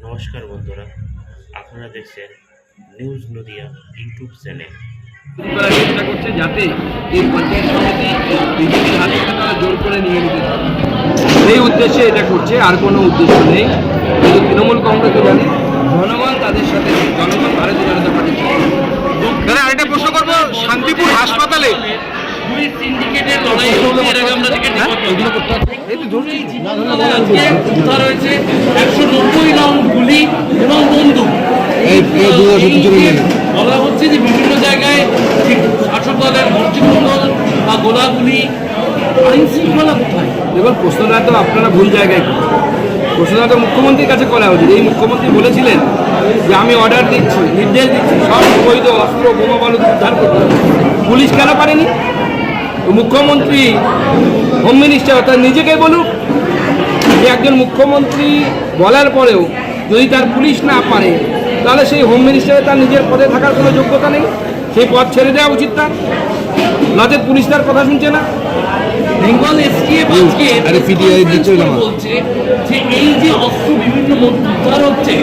নমস্কার বন্ধুরা আপনারা দেখছেন নিউজ নদিয়া ইউটিউব চ্যানেল চেষ্টা করছে যাতে এই পঞ্চায়েত সমিতি বিজেপির হাত থেকে তারা জোর করে নিয়ে নিতে পারে সেই উদ্দেশ্যে এটা করছে আর কোনো উদ্দেশ্য নেই কিন্তু তৃণমূল কংগ্রেসও জানে জনগণ তাদের সাথে। জনগণ ভারতীয় জনতা পার্টির। আরেকটা প্রশ্ন করব শান্তিপুর হাসপাতালে বন্দুক। বলা হচ্ছে যে বিভিন্ন জায়গায় শাসক দলের হর্ষিমঙ্গল বা গোলাগুলি আইন শৃঙ্খলা কোথায়? এবার প্রশ্নটা তো আপনারা ভুল জায়গায় প্রশ্নটা তো মুখ্যমন্ত্রীর কাছে করা উচিত। এই মুখ্যমন্ত্রী বলেছিলেন যে আমি অর্ডার দিচ্ছি নির্দেশ দিচ্ছি সব বৈধ অস্ত্র বোমা বালুদ উদ্ধার করতে পুলিশ কেন পারেনি? মুখ্যমন্ত্রী হোম মিনিস্টার অর্থাৎ নিজেকে বলুক, যে একজন মুখ্যমন্ত্রী বলার পরেও যদি তার পুলিশ না পারে, তাহলে সেই হোম মিনিস্টারে তার নিজের পদে থাকার কোনো যোগ্যতা নেই। সেই পদ ছেড়ে দেওয়া উচিত তার। নাতে পুলিশ তার কথা শুনছে না। বেঙ্গল এসটিএফ আজকে আরে PDI দিচ্ছিল না। বলছে যে এই যে অস্ত্র বিভিন্ন উদ্ধার হচ্ছে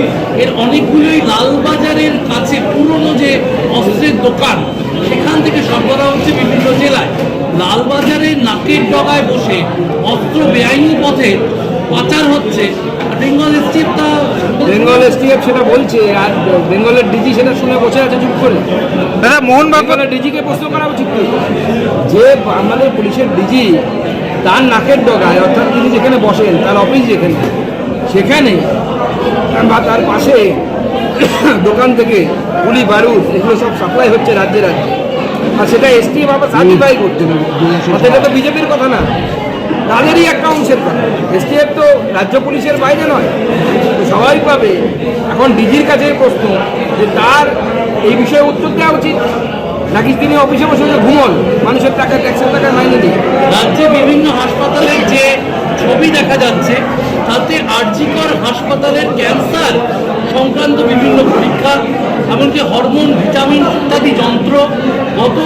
এর অনেকগুলোই লালবাজারের কাছে পুরনো যে অস্ত্রের দোকান সেখান থেকে সরবরাহ হচ্ছে বিভিন্ন জেলায় লালবাজারের নাকের ডগায় বসে অস্ত্র বেআইনি পথে পাচার হচ্ছে বেঙ্গল এসটিএফ তা বেঙ্গল এসটিএফ সেটা বলছে আর বেঙ্গলের ডিজি সেটা শুনে বসে আছে চুপ করে। দাদা মোহন বেঙ্গলের ডিজিকে প্রশ্ন করা উচিত। যে আমাদের পুলিশের ডিজি তার নাকের ডগায় অর্থাৎ তিনি যেখানে বসেন তার অফিস যেখানে সেখানে বা তার পাশে দোকান থেকে গুলি বারুদ এগুলো সব সাপ্লাই হচ্ছে রাজ্যে রাজ্যে। আর সেটা এসটিএফ আবার সার্টিফাই করতে হবে এটা তো বিজেপির কথা না। তাদেরই একটা অংশের কথা। এসটিএফ তো রাজ্য পুলিশের বাইরে নয় স্বাভাবিকভাবে এখন ডিজির কাছে প্রশ্ন যে তার এই বিষয়ে উত্তর দেওয়া উচিত? নাকি তিনি অফিসে বসে ঘুমন? মানুষের টাকা, ট্যাক্সের টাকা মাইনে দিয়ে রাজ্যে বিভিন্ন হাসপাতালের যে ছবি দেখা যাচ্ছে, তাতে আরজিকর হাসপাতালের ক্যান্সার সংক্রান্ত বিভিন্ন পরীক্ষা, এমনকি হরমোন, ভিটামিন ইত্যাদি যন্ত্র গত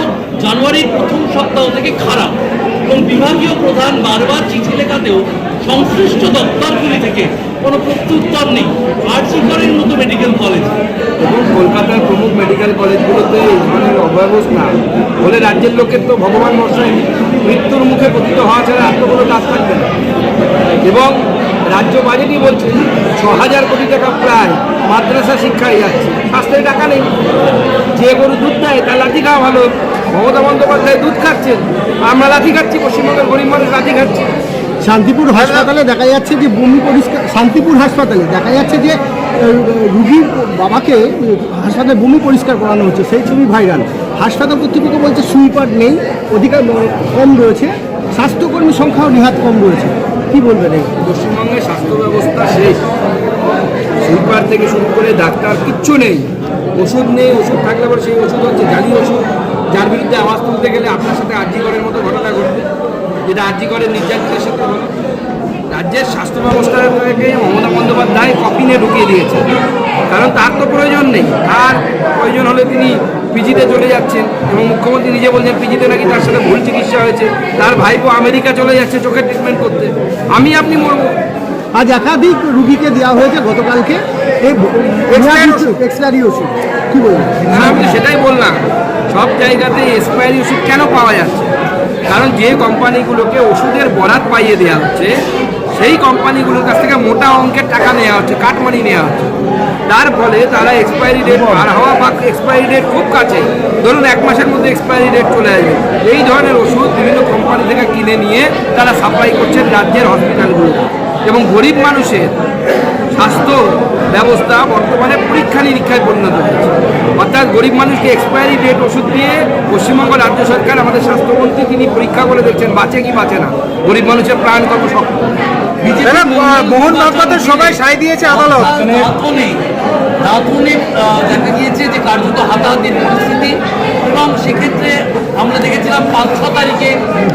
জানুয়ারির প্রথম সপ্তাহ থেকে খারাপ। এবং বিভাগীয় প্রধান বারবার চিঠি লেখাতেও সংশ্লিষ্ট দপ্তরগুলি থেকে কোনো প্রত্যুত্তর নেই। আরজিকরের মতো মেডিকেল কলেজ এবং কলকাতার প্রমুখ মেডিকেল কলেজগুলোতে এই ধরনের অব্যবস্থা হলে রাজ্যের লোকের তো ভগবান বর্ষায় মৃত্যুর মুখে পতিত হওয়া ছাড়া আর তো কোনো কাজ থাকবে না। এবং রাজ্য বাজেটই বলছে ছ হাজার কোটি টাকা প্রায় মাদ্রাসা শিক্ষায় যাচ্ছে। স্বাস্থ্যের টাকা নেই। যে গরু দুধ দেয় তার লাঠি খাওয়া ভালো। মমতা বন্দ্যোপাধ্যায় দুধ খাচ্ছেন। আমরা লাঠি খাচ্ছি, পশ্চিমবঙ্গের গরিব মানুষ লাঠি খাচ্ছি। শান্তিপুর হাসপাতালে দেখা যাচ্ছে যে বমি পরিষ্কার, শান্তিপুর হাসপাতালে দেখা যাচ্ছে যে রুগীর বাবাকে হাসপাতালে বমি পরিষ্কার করানো হচ্ছে, সেই ছবি ভাইরাল হাসপাতাল কর্তৃপক্ষ বলছে সুইপার নেই, অধিকার কম রয়েছে। স্বাস্থ্যকর্মী সংখ্যাও নিহাত কম রয়েছে। কি বলবেন এই পশ্চিমবঙ্গে স্বাস্থ্য ব্যবস্থা শেষ সুইপার থেকে শুরু করে ডাক্তার কিচ্ছু নেই। ওষুধ নেই, ওষুধ থাকলে পরে সেই ওষুধ হচ্ছে জালি ওষুধ। যার বিরুদ্ধে আওয়াজ তুলতে গেলে আপনার সাথে আর্জিকরের মতো ঘটনা ঘটবে। যেটা আর্জিকরের নির্যাতিতের সাথে হলো রাজ্যের স্বাস্থ্য ব্যবস্থাটাকে মমতা বন্দ্যোপাধ্যায় কপিনে ঢুকিয়ে দিয়েছে। কারণ তার তো প্রয়োজন নেই। তার প্রয়োজন হলে তিনি পিজিতে চলে যাচ্ছেন এবং মুখ্যমন্ত্রী নিজে বলছেন পিজিতে নাকি তার সাথে ভুল চিকিৎসা হয়েছে। তার ভাইপো আমেরিকা চলে যাচ্ছে চোখের ট্রিটমেন্ট করতে। আমি আপনি মরবো। আজ একাধিক রুগীকে দেওয়া হয়েছে গতকালকে। এক্সপায়ারি ওষুধ। কি বলবেন? না, আমি সেটাই বললাম। সব জায়গাতে এক্সপায়ারি ওষুধ কেন পাওয়া যাচ্ছে? কারণ যে কোম্পানিগুলোকে ওষুধের বরাত পাইয়ে দেওয়া হচ্ছে সেই কোম্পানিগুলোর কাছ থেকে মোটা অঙ্কের টাকা নেওয়া হচ্ছে কাটমানি নেওয়া হচ্ছে। তার ফলে তারা এক্সপায়ারি ডেট পার হওয়া বা এক্সপায়ারি ডেট খুব কাছে। ধরুন এক মাসের মধ্যে এক্সপায়ারি ডেট চলে আসবে। এই ধরনের ওষুধ বিভিন্ন কোম্পানি থেকে কিনে নিয়ে তারা সাপ্লাই করছেন রাজ্যের হসপিটালগুলোতে এবং গরিব মানুষের স্বাস্থ্য ব্যবস্থা বর্তমানে পরীক্ষা নিরীক্ষায় পরিণত হয়েছে। অর্থাৎ গরিব মানুষকে এক্সপায়ারি ডেট ওষুধ দিয়ে পশ্চিমবঙ্গ রাজ্য সরকার আমাদের স্বাস্থ্যমন্ত্রী তিনি পরীক্ষা করে দেখছেন বাঁচে কি বাঁচে না? গরিব মানুষের প্রাণ কত আহ, মোহন বাবুদের সবাই সাই দিয়েছে আদালত। দাঁতনে দেখা গিয়েছে যে কার্যত হাতাহাতির পরিস্থিতি এবং সেক্ষেত্রে আমরা দেখেছিলাম পাঁচ ছ তারিখে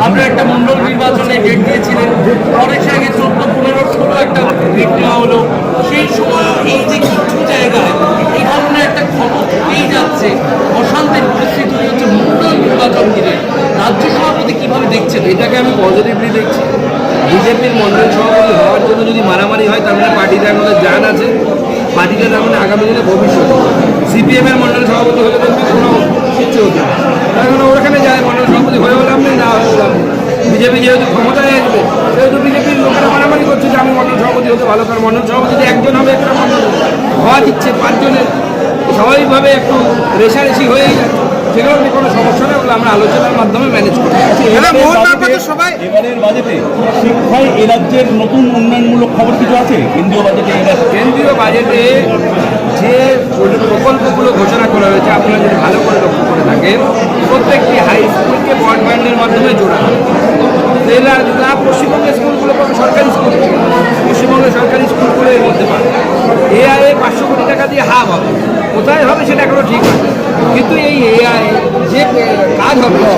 আমরা একটা মন্ডল নির্বাচনে ডেট দিয়েছিলেন। পরে আগে চোদ্দ পনেরো ষোলো একটা ডেট নেওয়া হলো। সেই সময় এই যে কিছু জায়গায় এই ধরনের একটা খবর পেয়ে যাচ্ছে অশান্তির পরিস্থিতি হচ্ছে মণ্ডল নির্বাচন ঘিরে। রাজ্য সভাপতি কীভাবে দেখছেন? এটাকে আমি পজিটিভলি দেখছি। বিজেপির মন্ডল সভাপতি হওয়ার জন্য যদি মারামারি হয়, তার মানে পার্টিটার মধ্যে জান আছে। পার্টিটা তার মানে আগামী দিনে ভবিষ্যৎ। সিপিএমের মন্ডল সভাপতি হলে দেখবি কোনো কিচ্ছু হতো এখন ওখানে যায়, মন্ডল সভাপতি হয়ে হলাম না না হয়ে হলাম বিজেপি যেহেতু ক্ষমতায় আসবে, সেহেতু বিজেপির লোকেরা মারামারি করছে যে আমি মন্ডল সভাপতি হতে ভালো, কারণ মন্ডল সভাপতি একজন হবে একটা মন্ডল। হওয়া দিচ্ছে পাঁচজনের। স্বাভাবিকভাবে একটু রেশারেশি হয়েই যাচ্ছে। সেগুলো নিয়ে কোনো সমস্যা নেই ওগুলো আমরা আলোচনার মাধ্যমে ম্যানেজ করি দাদা সবাই এবারের বাজেটে শিক্ষায় এ রাজ্যের নতুন উন্নয়নমূলক খবর কিছু আছে? কেন্দ্রীয় বাজেটে কেন্দ্রীয় বাজেটে যে প্রকল্পগুলো ঘোষণা করা হয়েছে আপনারা যদি ভালো করে লক্ষ্য করে থাকেন প্রত্যেকটি হাই স্কুলকে ব্রডব্যান্ডের মাধ্যমে জোড়া না পশ্চিমবঙ্গের স্কুলগুলো পাবে সরকারি স্কুল পশ্চিমবঙ্গের সরকারি স্কুলগুলো এর মধ্যে পাবে এআইএ পাঁচশো কোটি টাকা দিয়ে হাব হবে